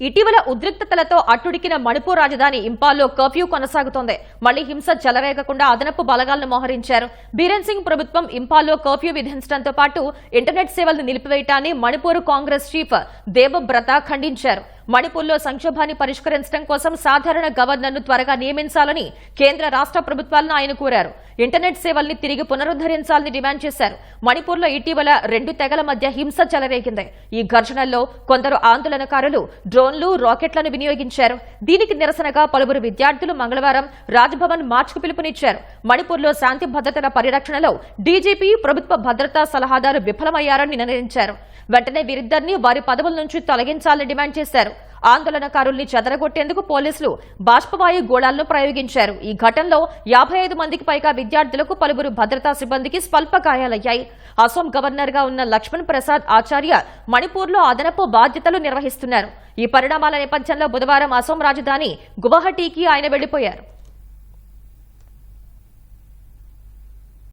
ఇటీవల ఉద్రిక్తతలతో అట్టుడికిన మణిపూర్ రాజధాని ఇంపాల్లో కర్ఫ్యూ కొనసాగుతోంది. మళ్ళీ హింస చెలరేగకుండా అదనపు బలగాలను మోహరించారు. బీరేన్ సింగ్ ప్రభుత్వం ఇంపాల్లో కర్ఫ్యూ విధించడంతో పాటు ఇంటర్నెట్ సేవలను నిలిపివేయటాన్ని మణిపూర్ కాంగ్రెస్ చీఫ్ దేవబ్రత ఖండించారు. మణిపూర్లో సంక్షోభాన్ని పరిష్కరించడం కోసం సాధారణ గవర్నర్ను త్వరగా నియమించాలని కేంద్ర రాష్ట్ర ప్రభుత్వాలను ఆయన కోరారు. ఇంటర్నెట్ సేవల్ని తిరిగి పునరుద్ధరించాలని డిమాండ్ చేశారు. మణిపూర్లో ఇటీవల రెండు తెగల మధ్య హింస చెలరేగింది. ఈ ఘర్షణల్లో కొందరు ఆందోళనకారులు డ్రోన్లు రాకెట్లను వినియోగించారు. దీనికి నిరసనగా పలువురు విద్యార్థులు మంగళవారం రాజ్భవన్ మార్చ్కు పిలుపునిచ్చారు. మణిపూర్లో శాంతి భద్రతల పరిరక్షణలో డీజీపీ ప్రభుత్వ భద్రతా సలహాదారు విఫలమయ్యారని నిర్ణయించారు. వెంటనే వీరిద్దరిని వారి పదవుల నుంచి తొలగించాలని డిమాండ్ చేశారు. ఆందోళనకారుల్ని చెదరగొట్టేందుకు పోలీసులు బాష్పవాయు గోళాలను ప్రయోగించారు. ఈ ఘటనలో యాభై ఐదు మందికి పైగా విద్యార్థులకు పలువురు భద్రతా సిబ్బందికి స్వల్ప గాయాలయ్యాయి అసోం గవర్నర్గా ఉన్న లక్ష్మణ్ ప్రసాద్ ఆచార్య మణిపూర్లో అదనపు బాధ్యతలు నిర్వహిస్తున్నారు. ఈ పరిణామాల నేపథ్యంలో బుధవారం అసోం రాజధాని గువాహటీకి ఆయన వెళ్ళిపోయారు